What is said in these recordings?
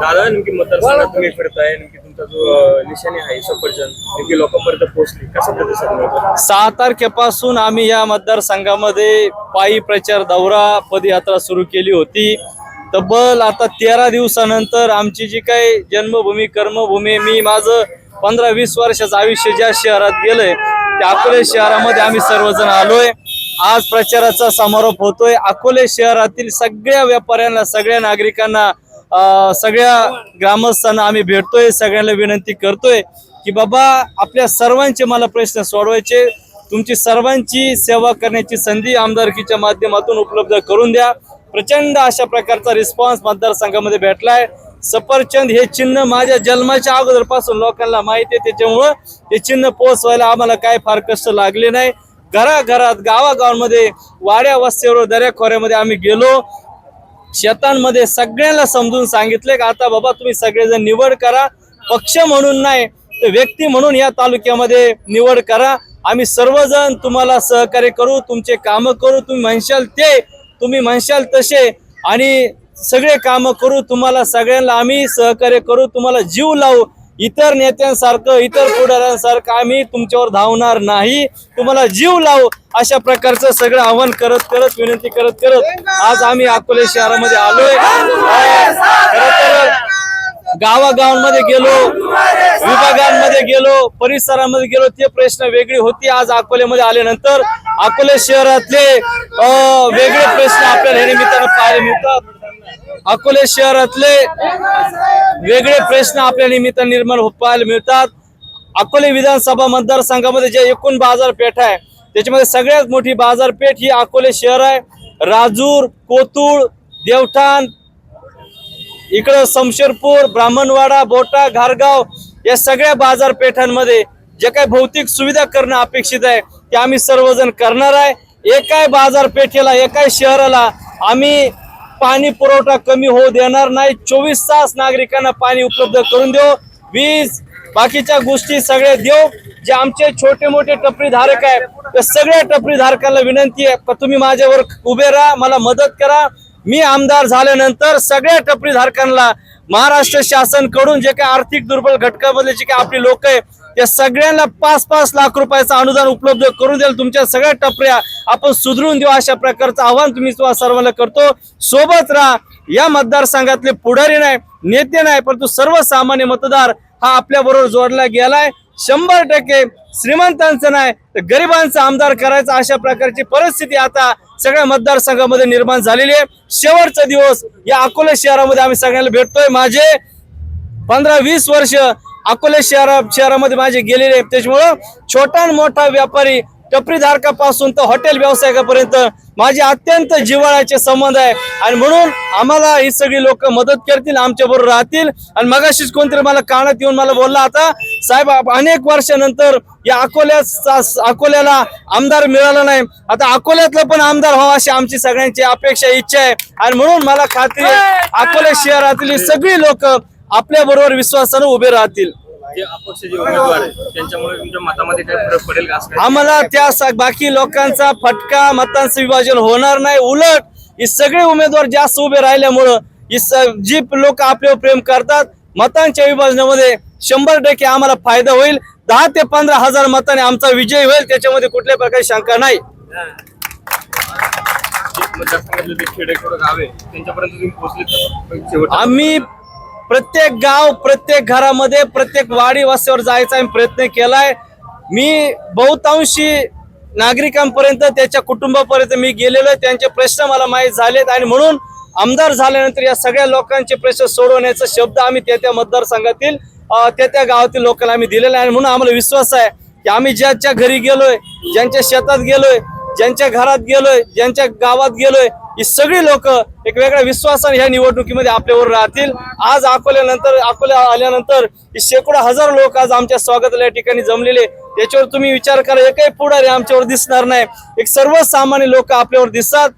दादा नेमकी मतदारसंघात तुम्ही फिरताय नेमकी तुमचा जो निशाणी आहे नेमकी लोकांपर्यंत पोहोचली. कसा प्रतिसाद सहा तारखेपासून आम्ही या मतदारसंघामध्ये पायी प्रचार दौरा पदयात्रा सुरू केली होती. तब्बल आता तेरा दिवसानंतर आमची जी काही जन्मभूमी कर्मभूमी मी माझं पंधरा वीस वर्षाचं आयुष्य ज्या शहरात गेलंय त्या अकोले शहरामध्ये आम्ही सर्वजण आलोय. आज प्रचाराचा समारोप होतोय. अकोले शहरातील सगळ्या व्यापाऱ्यांना सगळ्या नागरिकांना सगळ्या ग्रामस्थांना आम्ही भेटतोय. सगळ्यांना विनंती करतोय की बाबा आपल्या सर्वांचे मला प्रश्न सोडवायचे. तुमची सर्वांची सेवा करण्याची संधी आमदारकीच्या माध्यमातून उपलब्ध करून द्या. प्रचंड अशा प्रकारचा रिस्पॉन्स मतदारसंघामध्ये भेटलाय. सफरचंद हे चिन्ह माझ्या जन्माच्या अगोदरपासून लोकांना माहिती आहे. त्याच्यामुळं हे चिन्ह पोहोचवायला आम्हाला काय फार कष्ट लागले नाही. घराघरात गावागावांमध्ये वाड्या वस्तीवर दऱ्याखोऱ्यामध्ये आम्ही गेलो. शेतांमध्ये सगळ्यांना समजून सांगितले की आता बाबा तुम्ही सगळेजण निवड करा. पक्ष म्हणून नाही तर व्यक्ती म्हणून या तालुक्यामध्ये निवड करा. आम्ही सर्वजण तुम्हाला सहकार्य करू तुमचे कामं करू. तुम्ही म्हणशाल ते तुम्ही म्हणशाल तसे. आणि सगळे कामं करू तुम्हाला सगळ्यांना आम्ही सहकार्य करू तुम्हाला जीव लावू. इतर नेत्यांसारखं इतर पुढाऱ्यांसारखं आम्ही तुमच्यावर धावणार नाही. तुम्हाला जीव लावू. अशा प्रकारचं सगळं आव्हान करत करत विनंती करत करत आज आम्ही अकोले शहरामध्ये आलोय. तर गावागावांमध्ये गेलो विभागांमध्ये गेलो परिसरामध्ये गेलो ते प्रश्न वेगळी होती. आज अकोल्यामध्ये आल्यानंतर अकोले शहरातले वेगळे प्रश्न आपल्याला हे निमित्तानं पाहायला मिळतात. अकोले शहरातले वेगळे प्रश्न आपल्या निमित्त निर्माण हो- पाहायला मिळतात. अकोले विधानसभा मतदारसंघामध्ये जे एकूण बाजारपेठ आहे त्याच्यामध्ये सगळ्यात मोठी बाजारपेठ ही अकोले शहर आहे. राजूर कोतुळ देवठाण इकडं शमशेरपूर ब्राह्मणवाडा बोटा घारगाव या सगळ्या बाजारपेठांमध्ये जे काही भौतिक सुविधा करणं अपेक्षित आहे ते आम्ही सर्वजण करणार आहे. एकाही बाजारपेठेला एकाही शहराला आम्ही पाणी पुरवठा कमी होऊ देणार नाही. चोवीस तास नागरिकांना पाणी उपलब्ध करून देऊ. वीज बाकीच्या गोष्टी सगळ्या देऊ. जे आमचे छोटे मोठे टपरी धारक आहे त्या सगळ्या टपरी धारकांना विनंती आहे का तुम्ही माझ्यावर उभे राहा मला मदत करा. मी आमदार झाल्यानंतर सगळ्या टपरी धारकांना महाराष्ट्र शासनकडून जे काही आर्थिक दुर्बल घटकामधले जे काही आपली लोक आहे त्या सगळ्यांना पाच पाच लाख रुपयाचं अनुदान उपलब्ध करून देईल. तुमच्या सगळ्या टपऱ्या आपण सुधरून देऊ अशा प्रकारचं आव्हान तुम्ही सर्वांना करतो. सोबत राहा. या मतदारसंघातले पुढारी नाही नेते नाही परंतु सर्वसामान्य मतदार हा आपल्या बरोबर जोडला गेलाय. शंभर टक्के श्रीमंतांचं नाही तर गरिबांचा आमदार करायचा अशा प्रकारची परिस्थिती आता सगळ्या मतदारसंघामध्ये निर्माण झालेली आहे. शेवटचा दिवस या अकोला शहरामध्ये आम्ही सगळ्यांना भेटतोय. माझे पंधरा वीस वर्ष अकोले शहरा शहरामध्ये माझे गेलेले आहेत. त्याच्यामुळं छोटा मोठा व्यापारी टपरी धारकापासून तर हॉटेल व्यावसायिकापर्यंत माझे अत्यंत जिव्हाळ्याचे संबंध आहे. आणि म्हणून आम्हाला ही सगळी लोक मदत करतील आमच्या बरोबर राहतील. आणि मगाशीच कोणतरी मला कानात येऊन मला बोलला आता साहेब अनेक वर्षानंतर या अकोल्याचा अकोल्याला आमदार मिळाला नाही. आता अकोल्यातलं पण आमदार व्हावं अशी आमची सगळ्यांची अपेक्षा इच्छा आहे. आणि म्हणून मला खात्री आहे अकोले शहरातील सगळी लोक आपल्या बरोबर विश्वासानं उभे राहतील. जे अपक्ष जे उमेदवार आहे त्यांच्यामुळे तुमच्या मतामध्ये काय फरक पडेल का? असं काय? आम्हाला त्या स- बाकी लोकांचा फटका मतांचं विभाजन होणार नाही. उलट हे सगळे उमेदवार जास्त उभे राहिल्यामुळं ही स- जी लोक आपल्यावर प्रेम करतात मतांच्या विभाजनामध्ये शंभर टक्के आम्हाला फायदा होईल. दहा ते पंधरा हजार मताने आमचा विजय होईल त्याच्यामध्ये कुठल्या प्रकारची शंका नाही. जे मतदारसंघातले जे खेडेखोड गाव आहे त्यांच्यापर्यंत तुम्ही पोहोचले शेवट आम्ही प्रत्येक गाव प्रत्येक घरामध्ये प्रत्येक वाडी वस्त्यावर जायचा आम्ही प्रयत्न केलाय. मी बहुतांशी नागरिकांपर्यंत त्याच्या कुटुंबापर्यंत मी गेलेलो आहे. त्यांचे प्रश्न मला माहीत झालेत आणि म्हणून आमदार झाल्यानंतर या सगळ्या लोकांचे प्रश्न सोडवण्याचा शब्द आम्ही त्या त्या मतदारसंघातील त्या त्या गावातील लोकांना आम्ही दिलेला आहे. आणि म्हणून आम्हाला विश्वास आहे की आम्ही ज्याच्या घरी गेलोय ज्यांच्या शेतात गेलोय ज्यांच्या घरात गेलोय ज्यांच्या गावात गेलोय ही सगळी लोक एक वेगळ्या विश्वासाने ह्या निवडणुकीमध्ये आपल्यावर राहतील. आज अकोल्यानंतर अकोल्या आल्यानंतर ही शेकडो हजार लोक आज आमच्या स्वागताला या ठिकाणी जमलेले. त्याच्यावर तुम्ही विचार करा एकही पुढारी आमच्यावर दिसणार नाही. एक सर्वसामान्य लोक आपल्यावर दिसतात.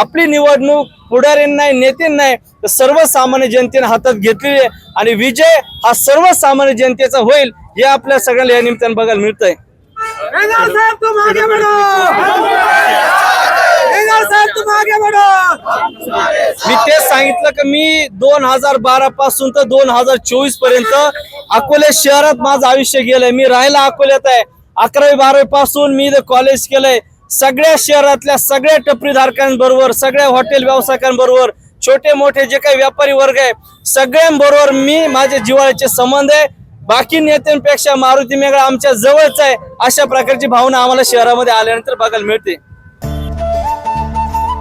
आपली निवडणूक पुढाऱ्यांना नाही नेत्यांना नाही तर सर्वसामान्य जनतेने हातात घेतलेली आहे. आणि विजय हा सर्वसामान्य जनतेचा होईल हे आपल्या सगळ्यांना या निमित्तानं बघायला मिळतंय. मी तेच सांगितलं की मी दोन हजार बारा पासून तर दोन हजार चोवीसपर्यंत अकोले शहरात माझं आयुष्य गेलंय. मी राहायला अकोल्यात आहे. अकरावी बारावी पासून मी इथं कॉलेज केलंय. सगळ्या शहरातल्या सगळ्या टपरीधारकांबरोबर सगळ्या हॉटेल व्यावसायिकांबरोबर छोटे मोठे जे काही व्यापारी वर्ग आहे सगळ्यांबरोबर मी माझे जिव्हाळ्याचे संबंध आहे. बाकी नेत्यांपेक्षा मारुती मेघा आमच्या जवळच आहे अशा प्रकारची भावना आम्हाला शहरामध्ये आल्यानंतर बघायला मिळते.